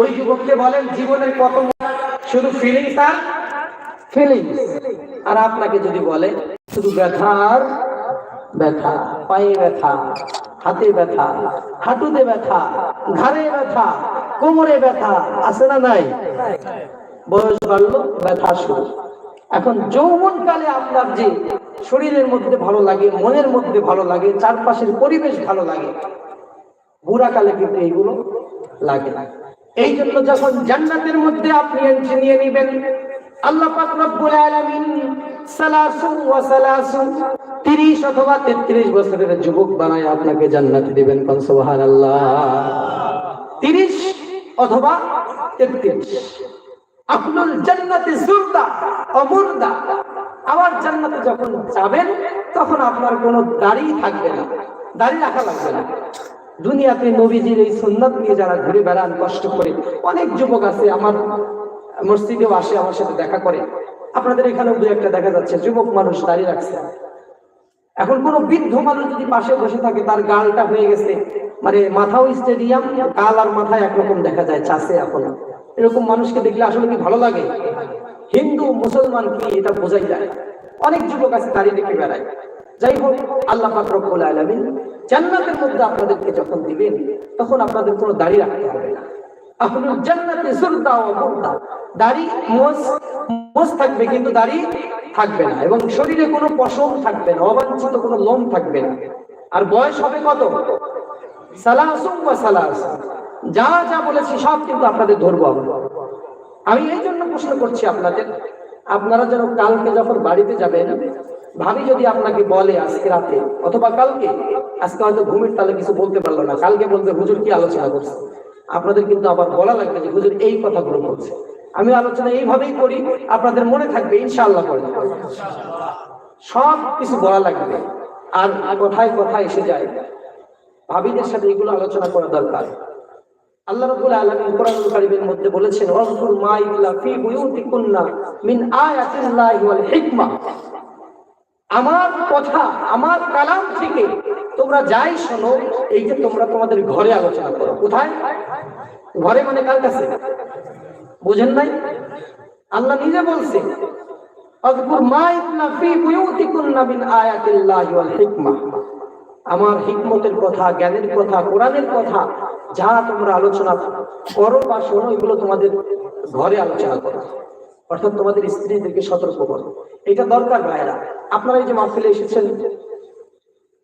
ওই যুবককে বলেন, জীবনের কত শুধু ফিলিংস আর ফিলিংস আর আপনাকে যদি বলে, শুধু ব্যথার, ব্যথা, পায়ে ব্যথা, হাতে ব্যথা, হাঁটুতে ব্যথা, ঘাড়ে ব্যথা, কোমরে ব্যথা, আছে না নাই? বয়স বাড়লো, ব্যথা শুরু। এখন যৌবন কালে আপনার যে শরীরের মধ্যে ভালো লাগে, মনের মধ্যে ভালো লাগে, চারপাশের পরিবেশ ভালো লাগে বুড়া কালে কিন্তু এইগুলো লাগে না। এই জন্য যখন জান্নাতের মধ্যে আপনি এন্ট্রি নিয়ে নেবেন, আল্লাহ পাক রব্বুল আলামিন সালাসুন ওয়া সালাসুন 30 অথবা 33 বছরের যুবক বানায় আপনাকে জান্নাতে দিবেন কোন সুবহানাল্লাহ। 30 অথবা 33 আহলুল জান্নাতি জুরদা, অমুরদা আমার জান্নাতে যখন যাবেন, তখন আপনার কোনো দাড়ি থাকবে না, দাড়ি রাখা লাগবে না। দুনিয়াতে নবীজির এই সুন্নাত নিয়ে যারা ঘুরে বেড়ান, কষ্ট করে, অনেক যুবক আছে, আমার মসজিদেও আসে, আমার সাথে দেখা করে। আপনাদের এখানেও দু একটা দেখা যাচ্ছে, যুবক মানুষ দাঁড়িয়ে রাখছে। এখন কোন বৃদ্ধ মানুষ যদি পাশে বসে থাকে, তার গালটা হয়ে গেছে। মানে মাথাও স্টেডিয়াম গাল আর মাথা একরকম দেখা যায়, চাষে এখন। এরকম মানুষকে দেখলে আসলে কি ভালো লাগে? হিন্দু, মুসলমান কি এটা বোঝাই যায়? অনেক যুবক আছে দাঁড়িয়ে দেখে বেড়ায়। যাই হোক, আল্লাহ পাক রব্বুল আলামিন জান্নাতের মধ্যে আপনাদেরকে যখন দিবেন, তখন আপনাদের কোনো দাড়ি রাখতে হবে না। দাড়ি থাকবে না এবং শরীরে কোনো পশম থাকবে না, অবাঞ্ছিত কোনো লোম থাকবে না। আর বয়স হবে কত? সালাসুম ওয়া সালাসুম যা যা বলেছি সব কিন্তু আপনাদের ধরবো আমি এই জন্য প্রশ্ন করছি আপনাদের, আপনারা যেন কালকে যখন বাড়িতে যাবেন ভাবি যদি আপনাকে বলে আজকে রাতে, অথবা কালকে, আজকে হয়তো ঘুমের তালে কিছু বলতে পারল না। কালকে বলবে হুজুর কি আলোচনা করছে? আপনাদের কিন্তু আবার বলা লাগবে যে হুজুর এই কথাগুলো বলছে আমি আলোচনা এইভাবেই করি, আপনাদের মনে থাকবে, ইনশাআল্লাহ করে সব কিছু বলা লাগবে। আর কথায় কথায় এসে যায়, ভাবিদের সাথে এগুলো আলোচনা করা দরকার। আল্লাহ রাব্বুল আলামিন কোরআনুল কারীমের মধ্যে বলেছেন, ওয়াজকুর মা ইউলা ফি বুয়ুতিকুন্না মিন আয়াতিল্লাহি ওয়াল হিকমা। আমার কথা, আমার কালাম থেকে তোমরা যাই শোনো এইটা তোমরা তোমাদের ঘরে আলোচনা করো। কোথায়? ঘরে মানে কার কাছে? বুঝেন নাই? আল্লাহ নিজে বলছে আমার হিকমতের কথা, জ্ঞানের কথা, কোরআনের কথা, যা তোমরা আলোচনা করো বা শোনো, এগুলো তোমাদের ঘরে আলোচনা করো। অর্থাৎ তোমাদের স্ত্রীদেরকে সতর্ক করো। এটা দরকার ভাইরা আপনারা এই যে মাহফিলে এসেছেন,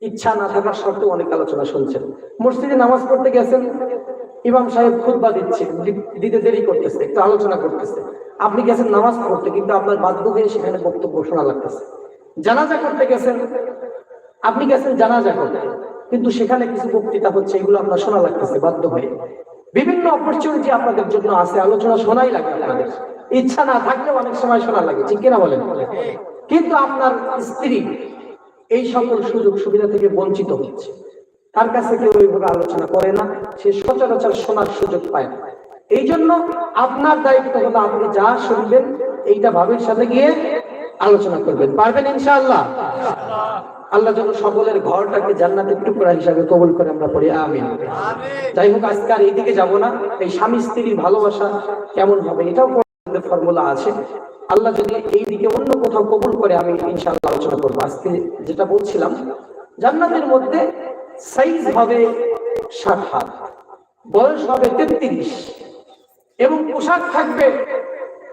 ইচ্ছা না থাকার সত্ত্বেও অনেক আলোচনা শুনছেন। মসজিদে নামাজ পড়তে গেছেন, ইমাম সাহেব খুতবা দিচ্ছে দিতে দেরি করতেছে, একটু আলোচনা করতেছে। আপনি গেছেন নামাজ পড়তে, কিন্তু আপনার বাধ্য সেখানে বক্তব্য শোনা লাগতেছে। জানাজা করতে গেছেন, আপনি গেছেন জানাজা করতে, কিন্তু সেখানে কিছু বক্তৃতা হচ্ছে, এগুলো আপনার শোনা লাগতেছে বাধ্য হয়ে। বিভিন্ন অপরচুনিটি আপনাদের জন্য আছে, আলোচনা শোনাই লাগে আপনাদের। ইচ্ছা না থাকলেও অনেক সময় শোনা লাগে ঠিক কিনা বলেন? কিন্তু আপনার স্ত্রী এই সকল সুযোগ সুবিধা থেকে বঞ্চিত হচ্ছে। তার কাছে কেউ ওইভাবে আলোচনা করে না সে সচরাচর শোনার সুযোগ পায় না। এই জন্য আপনার দায়িত্ব হলো আপনি যা শুনবেন এইটা ভাবের সাথে গিয়ে আলোচনা করবেন। পারবেন ইনশাআল্লাহ? আল্লাহ যেন সকলের ঘরটাকে জান্নাতের টুকরা হিসাবে কবুল করে আমরা পড়ি আমিন। যাই হোক আজকে আর এইদিকে যাব না। এই স্বামী স্ত্রীর ভালোবাসা কেমন হবে এটাও ফর্মুলা আছে। আল্লাহ যদি এই দিকে অন্য কোথাও কবুল করে, আমি ইনশাআল্লাহ আলোচনা করব। আজকে যেটা বলছিলাম, জান্নাতের মধ্যে সাইজ হবে ষাট হাত, বয়স হবে তেত্রিশ, এবং পোশাক থাকবে,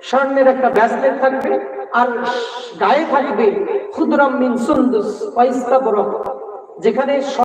স্বর্ণের একটা ব্যাসলেট থাকবে, আর গায়ে থাকবে ক্ষুদ্রাম মিন সুন্দুস যেখানে